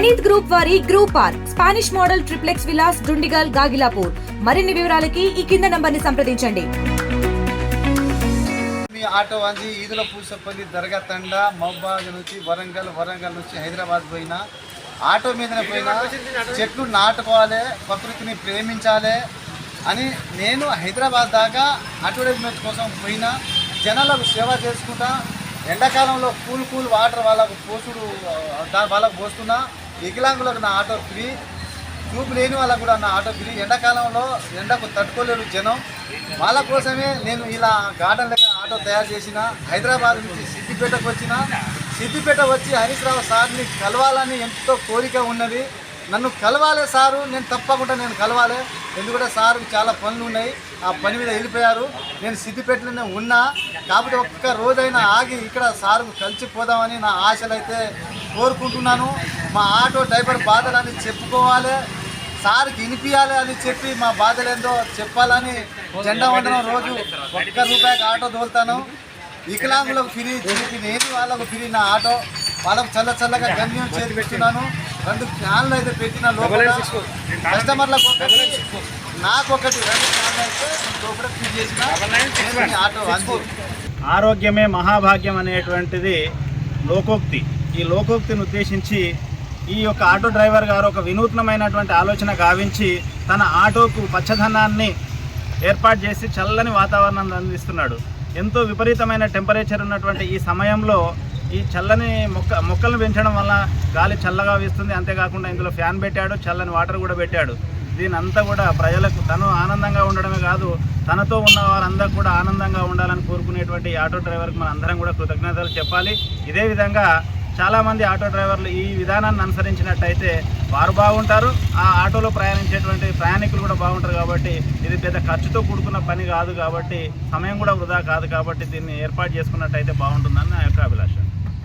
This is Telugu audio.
ప్రణీత్ గ్రూప్ వారి group R spanish model triplex villas Dundigal Gagillapur. మరిన్ని వివరాలకి ఈ కింద నంబర్ని సంప్రదించండి. మీ ఆటో అంది ఈదుల పూసపల్లి దర్గా తండ మహబాద్ నుంచి వరంగల్ వరంగల్ నుంచి హైదరాబాద్ పోయినా ఆటో మీదనే పోయినా చెట్లు నాటుకోవాలి ప్రకృతిని ప్రేమించాలి అని నేను హైదరాబాద్ దాకా అడ్వర్టైజ్మెంట్ కోసం పోయినా జనాలకు సేవ చేసుకుంటా ఎండాకాలంలో కూల్ కూల్ వాటర్ వాళ్ళకు పోసుడు దాని వాళ్ళకు పోస్తున్నా వికలాంగులకు నా ఆటో ఫ్రీ. చూపు లేని వాళ్ళకు కూడా నా ఆటో ఫ్రీ. ఎండాకాలంలో ఎండకు తట్టుకోలేరు జనం. వాళ్ళ కోసమే నేను ఇలా గార్డెన్ లెక్క ఆటో తయారు చేసిన. హైదరాబాద్ నుంచి సిద్దిపేటకు వచ్చిన. సిద్దిపేట వచ్చి హరీష్ రావు సార్ని కలవాలని ఎంతో కోరిక ఉన్నది. నన్ను కలవాలి సారు నేను తప్పకుండా నేను కలవాలి. ఎందుకంటే సార్ చాలా పనులు ఉన్నాయి. ఆ పని మీద వెళ్ళిపోయారు. నేను సిద్దిపేటలోనే ఉన్నా. కాబట్టి ఒక్క రోజైనా ఆగి ఇక్కడ సారుకు కలిసిపోదామని నా ఆశలు అయితే కోరుకుంటున్నాను. మా ఆటో డ్రైవర్ బాధలని చెప్పుకోవాలి. సార్కి వినిపించాలి అని చెప్పి మా బాధలేందో చెప్పాలని జెండా వండడం రోజు ఒక్క రూపాయికి ఆటో దోలుతాను వికలాంగులకు ఫిరి చెప్పి నేను వాళ్ళకు ఫిరి నా ఆటో. వాళ్ళకు చల్ల చల్లగా గమ్యం చేతి పెట్టున్నాను రెండు ఫ్యాన్లు అయితే పెట్టిన లోపల కస్టమర్లకు ఒకటి నాకు ఒకటి రెండు ఫ్యాన్లు అయితే లోపల చేసిన. ఆటో ఆరోగ్యమే మహాభాగ్యం అనేటువంటిది లోకోక్తి. ఈ లోకోక్తిని ఉద్దేశించి ఈ యొక్క ఆటో డ్రైవర్ గారు ఒక వినూత్నమైనటువంటి ఆలోచన గావించి తన ఆటోకు పచ్చదనాన్ని ఏర్పాటు చేసి చల్లని వాతావరణాన్ని అందిస్తున్నాడు. ఎంతో విపరీతమైన టెంపరేచర్ ఉన్నటువంటి ఈ సమయంలో ఈ చల్లని మొక్క మొక్కలను పెంచడం వల్ల గాలి చల్లగా వీస్తుంది. అంతేకాకుండా ఇందులో ఫ్యాన్ పెట్టాడు చల్లని వాటర్ కూడా పెట్టాడు. దీని అంతా కూడా ప్రజలకు తను ఆనందంగా ఉండడమే కాదు తనతో ఉన్న వారందరూ కూడా ఆనందంగా ఉండాలని కోరుకునేటువంటి ఆటో డ్రైవర్కి మన అందరం కూడా కృతజ్ఞతలు చెప్పాలి. ఇదే విధంగా చాలామంది ఆటో డ్రైవర్లు ఈ విధానాన్ని అనుసరించినట్టయితే వారు బాగుంటారు ఆ ఆటోలో ప్రయాణించేటువంటి ప్రయాణికులు కూడా బాగుంటారు కాబట్టి ఇది పెద్ద ఖర్చుతో కూడుకున్న పని కాదు కాబట్టి సమయం కూడా వృధా కాదు కాబట్టి దీన్ని ఏర్పాటు చేసుకున్నట్టయితే బాగుంటుందని నా యొక్క అభిలాష.